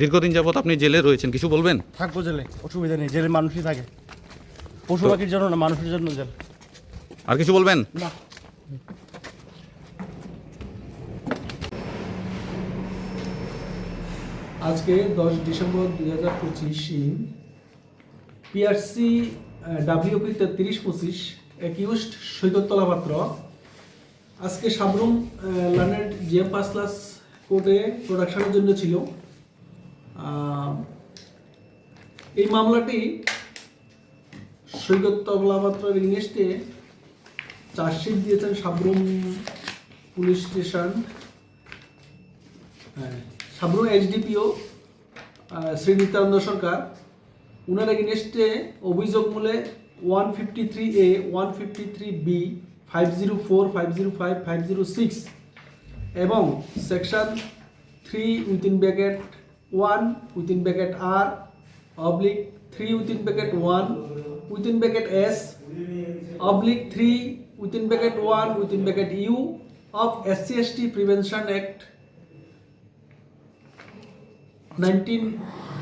দীর্ঘদিন যাবত আপনি জেলে রয়েছেন কিছু বলবেন? থাকব জেলে অসুবিধা নেই জেলে মানুষই থাকে। পশু পাখির জন্য না মানুষের জন্য জেল। আর কিছু বলবেন? না। আজকে দশ ডিসেম্বর দুই হাজার পঁচিশ পিআরসি ডাব্লিউপি তেত্রিশ পঁচিশ একিউস্ট সৈকতলা পাত্র আজকে সাবরুম লার্নেড জিএম পাস ক্লাস কোর্টে প্রোডাকশনের জন্য ছিল। এই মামলাটি সৈকতলা পাত্রের এগেনস্টে চার্জশিট দিয়েছেন সাবরুম পুলিশ স্টেশন হ্যাঁ সাবরুম এইচডিপিও শ্রী নিত্যানন্দ সরকার। উনার এগেনস্টে অভিযোগ মূলে one fifty three A, one fifty three B, five zero four, five zero five five zero six এবং section three within bracket one within bracket R oblique three within bracket one within bracket S oblique three within bracket one within bracket U of S C S T prevention act nineteen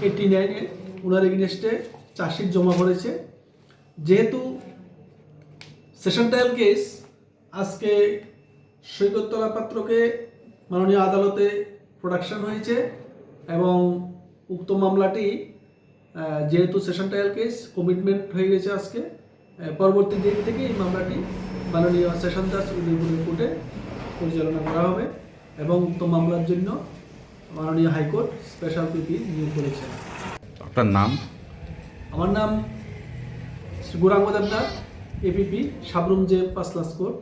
eighty নাইনে ওনার এগেনস্টে chargesheet জমা পড়েছে যেহেতু session trial case আজকে সৈকতলা পাত্রকে মাননীয় আদালতে প্রোডাকশন হয়েছে এবং উক্ত মামলাটি যেহেতু সেশন ট্রায়াল কেস কমিটমেন্ট হয়ে গেছে আজকে পরবর্তী দিন থেকে এই মামলাটি মাননীয় সেশন দাস উদয়পুরের কোর্টে পরিচালনা করা হবে এবং উক্ত মামলার জন্য মাননীয় হাইকোর্ট স্পেশাল পিপি নিয়োগ করেছেন আপনার নাম? আমার নাম শ্রী গৌরাঙ্গ দেবনাথ এপিপি সাবরুম জে পাঁচ ক্লাস কোর্ট।